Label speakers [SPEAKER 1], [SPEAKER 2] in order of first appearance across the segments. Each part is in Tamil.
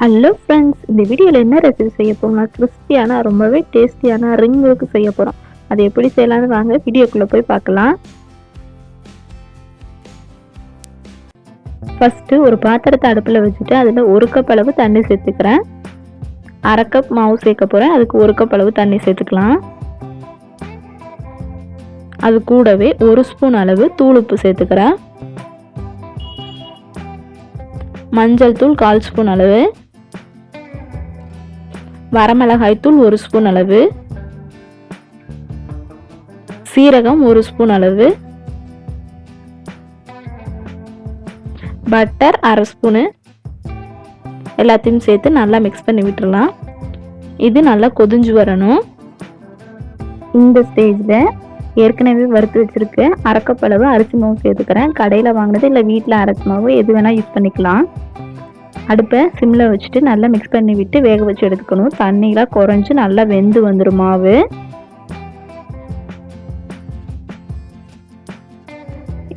[SPEAKER 1] ஹலோ ஃப்ரெண்ட்ஸ் இந்த வீடியோவில் என்ன ரெசிபி செய்ய போகிறோம்னா கிறிஸ்பியான ரொம்பவே டேஸ்டியான ரிங் ஒர்க்கு செய்ய போகிறோம் அது எப்படி செய்யலாம்னு வாங்க வீடியோக்குள்ளே போய் பார்க்கலாம். ஃபஸ்ட்டு ஒரு பாத்திரத்தை அடுப்பில் வச்சுட்டு அதில் ஒரு கப் அளவு தண்ணி சேர்த்துக்கிறேன். அரை கப் மாவு சேர்க்க போகிறேன் அதுக்கு ஒரு கப் அளவு தண்ணி சேர்த்துக்கலாம். அது கூடவே ஒரு ஸ்பூன் அளவு தூள் உப்பு சேர்த்துக்கிறேன். மஞ்சள் தூள் கால் ஸ்பூன் அளவு. வரமிளகாய் தூள் ஒரு ஸ்பூன் அளவு. சீரகம் ஒரு ஸ்பூன் அளவு. பட்டர் அரை ஸ்பூனு. எல்லாத்தையும் சேர்த்து நல்லா மிக்ஸ் பண்ணி விட்டுறலாம். இது நல்லா கொதிஞ்சு வரணும். இந்த ஸ்டேஜில் ஏற்கனவே வறுத்து வச்சுருக்கு அரைக்கப்பளவு அரிசி மாவு சேர்த்துக்கிறேன். கடையில் வாங்கினது இல்லை வீட்டில் அரைச்சி மாவு எது வேணால் யூஸ் பண்ணிக்கலாம். அடுப்பை சிம்மில் வச்சுட்டு நல்லா மிக்ஸ் பண்ணி விட்டு வேக வச்சு எடுத்துக்கணும். தண்ணியெலாம் குறைஞ்சி நல்லா வெந்து வந்துடும் மாவு.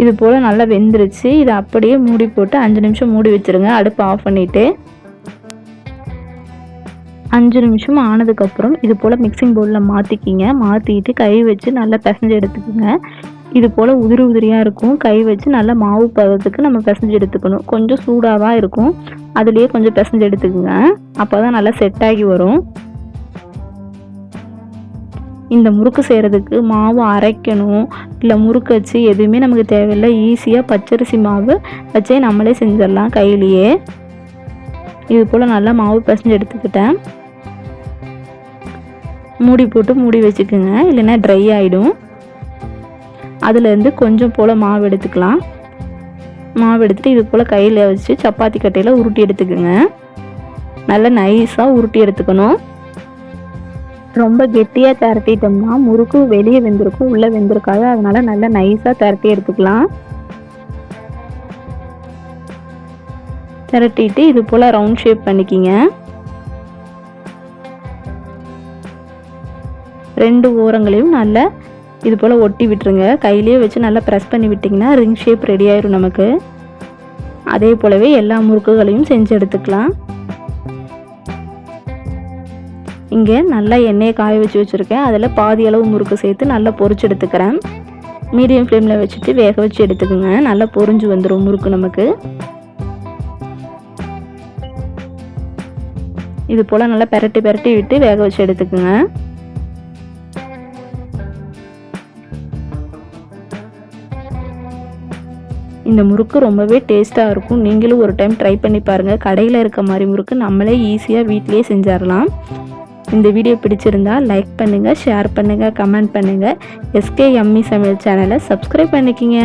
[SPEAKER 1] இது போல் நல்லா வெந்துருச்சு. இதை அப்படியே மூடி போட்டு அஞ்சு நிமிஷம் மூடி வச்சுருங்க. அடுப்பு ஆஃப் பண்ணிவிட்டு அஞ்சு நிமிஷம் ஆனதுக்கப்புறம் இது போல் மிக்சிங் பவுலில் மாற்றிக்கிங்க மாற்றிட்டு கை வச்சு நல்லா பிசைஞ்சு எடுத்துக்கோங்க. இது போல் உதிரி உதிரியாக இருக்கும். கை வச்சு நல்லா மாவு பதத்துக்கு நம்ம பிசைஞ்சு எடுத்துக்கணும். கொஞ்சம் சூடாக இருக்கும். அதுலேயே கொஞ்சம் பிசைஞ்சு எடுத்துக்கோங்க. அப்போ தான் நல்லா செட் ஆகி வரும். இந்த முறுக்கு செய்கிறதுக்கு மாவு அரைக்கணும். இல்லை முறுக்கு வச்சு எதுவுமே நமக்கு தேவையில்லை. ஈஸியாக பச்சரிசி மாவு வச்சே நம்மளே செஞ்சிடலாம் கையிலேயே. இது போல் நல்லா மாவு பிசைஞ்சு எடுத்துக்கிட்டேன். மூடி போட்டு மூடி வச்சுக்கோங்க. இல்லைன்னா ட்ரை ஆகிடும் அதுலேருந்து கொஞ்சம் போல் மாவு எடுத்துக்கலாம். மாவு எடுத்துட்டு இது போல் கையில் வச்சு சப்பாத்தி கட்டையில் உருட்டி எடுத்துக்கோங்க. நல்லா நைஸாக உருட்டி எடுத்துக்கணும். ரொம்ப கெட்டியாக திரட்டிட்டோம்னா முறுக்கு வெளியே வெந்திருக்கும் உள்ளே வெந்திருக்காது. அதனால் நல்லா நைஸாக திரட்டி எடுத்துக்கலாம். திரட்டிட்டு இது போல் ரவுண்ட் ஷேப் பண்ணிக்கிங்க. ரெண்டு ஓரங்களையும் நல்லா இது போல் ஒட்டி விட்டுருங்க. கையிலேயே வச்சு நல்லா ப்ரெஸ் பண்ணி விட்டிங்கன்னா ரிங் ஷேப் ரெடி ஆயிரும் நமக்கு. அதே போலவே எல்லா முறுக்குகளையும் செஞ்சு எடுத்துக்கலாம். இங்கே நல்லா எண்ணெயை காய வச்சு வச்சுருக்கேன். அதில் பாதி அளவு முறுக்கு சேர்த்து நல்லா பொறிச்சு எடுத்துக்கிறேன். மீடியம் ஃப்ளேமில் வச்சுட்டு வேக வச்சு எடுத்துக்கோங்க. நல்லா பொரிஞ்சு வந்துடும் முறுக்கு நமக்கு. இது போல் நல்லா பெரட்டி பெரட்டி விட்டு வேக வச்சு எடுத்துக்கோங்க. இந்த முறுக்கு ரொம்பவே டேஸ்ட்டாக இருக்கும். நீங்களும் ஒரு டைம் ட்ரை பண்ணி பாருங்கள் கடையில் இருக்க மாதிரி முறுக்கு நம்மளே ஈஸியாக வீட்லேயே செஞ்சிடலாம் இந்த வீடியோ பிடிச்சிருந்தா லைக் பண்ணுங்கள் ஷேர் பண்ணுங்கள் கமெண்ட் பண்ணுங்கள் எஸ்கே எம்மி சமையல் சேனலை சப்ஸ்கிரைப் பண்ணிக்கிங்க.